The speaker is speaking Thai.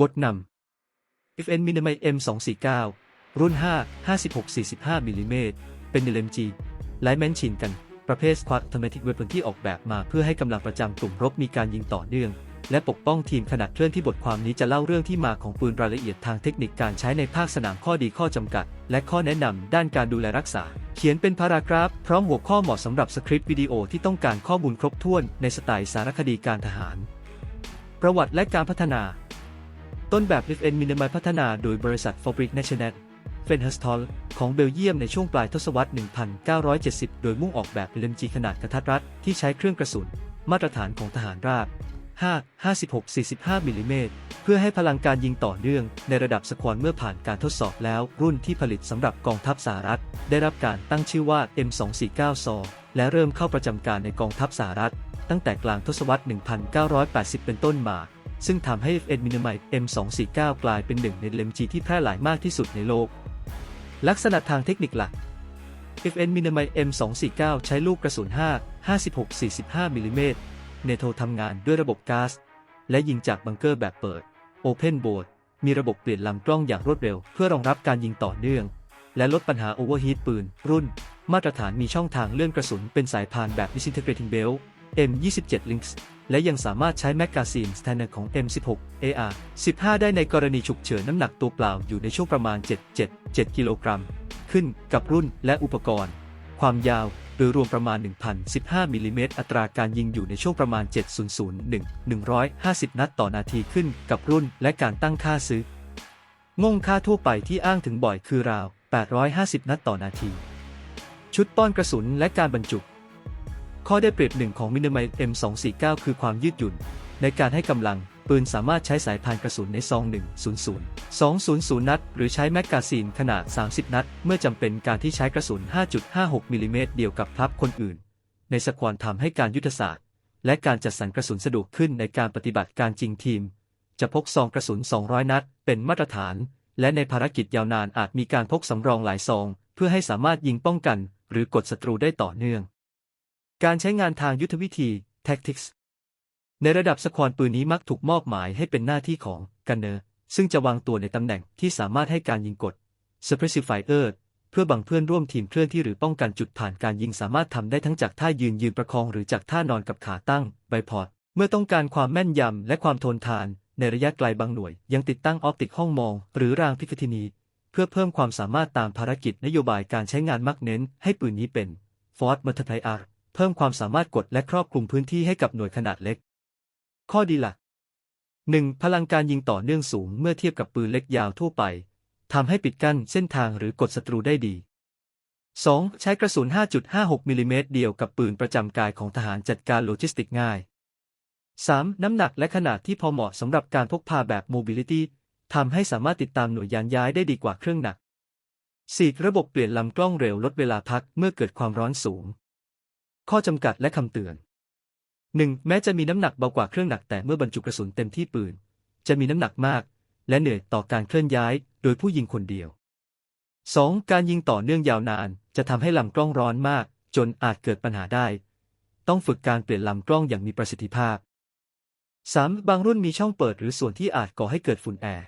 บทนำ FN Minimite M249 รุ่น 5 56-45มิลลิเมตรเป็น LMG ไลแมนชินกัน ประเภท Squad Automatic Weapon ที่ออกแบบมาเพื่อให้กำลังประจำกลุ่มรบมีการยิงต่อเนื่อง และปกป้องทีมขณะเคลื่อนที่บทความนี้จะเล่าเรื่องที่มาของปืนรายละเอียดทางเทคนิคการใช้ในภาคสนามข้อดีข้อจำกัด และข้อแนะนำด้านการดูแลรักษา เขียนเป็นพารากราฟ พร้อมหัวข้อเหมาะสำหรับสคริปต์วิดีโอที่ต้องการข้อมูลครบถ้วนในสไตล์สารคดีการทหาร ประวัติและการพัฒนา ต้นแบบ FN Minimite พัฒนาโดยบริษัท Fabric National f e n h e s t o l ของเบลเยียมในช่วงปลายทศวรรษ 1970 โดยมุ่งออกแบบ LMG ขนาดกระทัดรัดที่ใช้เครื่องกระสุน มาตรฐานของทหารราบ 5 56 45มิลลิเมตรเพื่อให้พลังการยิงต่อเนื่อง ในระดับสควอนเมื่อผ่านการทดสอบแล้ว รุ่นที่ผลิตสำหรับกองทัพสหรัฐ ได้รับการตั้งชื่อว่า M249 ซอและเริ่มเข้าประจำการในกองทัพสหรัฐ ตั้งแต่กลางทศวรรษ 1980 เป็นต้นมา ซึ่งทำให้ FN Minimite M249 กลายเป็นหนึ่งใน LMG ที่แพร่หลายมากที่สุดในโลก ลักษณะทางเทคนิคหลัก FN Minimite M249 ใช้ลูกกระสุน 5 56-45 มิลลิเมตรเนโททำงานด้วยระบบก๊าซและยิงจากบังเกอร์แบบเปิด Open Board มีระบบเปลี่ยนลำกล้องอย่างรวดเร็ว เพื่อรองรับการยิงต่อเนื่อง และลดปัญหาโอเวอร์ฮีทปืน รุ่น มาตรฐานมีช่องทางเลื่อนกระสุนเป็นสายพานแบบ Disintegrating Belt M27 Lynx และยังสามารถใช้แมกกาซีนสแตนดาร์ของ M16 AR 15 ได้ในกรณีฉุกเฉินน้ำหนักตัวเปล่าอยู่ในช่วงประมาณ 7 7 7 กิโลกรัม ขึ้นกับรุ่นและอุปกรณ์ ความยาวโดยรวมประมาณ 1,015 มิลลิเมตร อัตราการยิงอยู่ในช่วงประมาณ 7001 150 นัดต่อนาทีขึ้นกับรุ่นและการตั้งค่าซื้องงค่าทั่วไปที่อ้างถึงบ่อยคือราว 850 นัดต่อนาที ชุดป้อนกระสุนและการบรรจุ ข้อได้เปรียบหนึ่งของมินิมัย M249 คือความยืดหยุ่น ในการให้กำลัง ปืนสามารถใช้สายพานกระสุนในซอง 100 200 นัด หรือใช้แมกกาซีนขนาด 30 นัด เมื่อจำเป็นการที่ใช้กระสุน 5.56 มิลลิเมตรเดียวกับพลับคนอื่น ในสควอนทำให้การยุทธศาสตร์ และการจัดสรรกระสุนสะดวกขึ้นในการปฏิบัติการจริงทีม จะพกซองกระสุน 200 นัด เป็นมาตรฐาน และในภารกิจยาวนานอาจมีการพกสำรองหลายซอง เพื่อให้สามารถยิงป้องกัน หรือกดศัตรูได้ต่อเนื่อง การใช้งานทางยุทธวิธี tactics ในระดับสควอนปืนนี้มักถูกมอบหมายให้เป็นหน้าที่ของกันเนอร์ซึ่งจะวางตัวในตำแหน่งที่สามารถให้การยิงกด suppressifier เพื่อบังเพื่อนร่วมทีมเคลื่อนที่หรือป้องกันจุดผ่านการยิงสามารถทำได้ทั้งจากท่ายืนยืนประคองหรือจากท่านอนกับขาตั้งไบพอร์ตเมื่อต้องการความแม่นยำและความทนทาน ในระยะไกลบางหน่วย ยังติดตั้งออปติกห้องมอง หรือรางพิคทินี เพื่อเพิ่มความสามารถตามภารกิจนโยบายการใช้งานมักเน้น ให้ปืนนี้เป็น Ford Multiplier เพิ่มความสามารถกดและครอบคลุมพื้นที่ให้กับหน่วยขนาดเล็ก ข้อดีหลัก 1. พลังการยิงต่อเนื่องสูงเมื่อเทียบกับปืนเล็กยาวทั่วไปทำให้ปิดกั้นเส้นทางหรือกดศัตรูได้ดี 2. ใช้กระสุน 5.56มิลลิเมตรเดียวกับปืนประจำกายของทหารจัดการโลจิสติกง่าย 3. น้ำหนักและขนาดที่พอเหมาะสำหรับการพกพาแบบโมบิลิตี้ทำให้สามารถติดตามหน่วยยานย้ายได้ดีกว่าเครื่องหนัก 4. ระบบเปลี่ยนลำกล้องเร็วลดเวลาพักเมื่อเกิดความร้อนสูง ข้อจำกัดและคำเตือน 1. แม้จะมีน้ำหนักเบากว่าเครื่องหนักแต่เมื่อบรรจุกระสุนเต็มที่ปืน จะมีน้ำหนักมาก และเหนื่อยต่อการเคลื่อนย้าย โดยผู้ยิงคนเดียว 2. การยิงต่อเนื่องยาวนานจะทำให้ลำกล้องร้อนมาก จนอาจเกิดปัญหาได้ ต้องฝึกการเปลี่ยนลำกล้องอย่างมีประสิทธิภาพ 3. บางรุ่นมีช่องเปิดหรือส่วนที่อาจก่อให้เกิดฝุ่นแอร์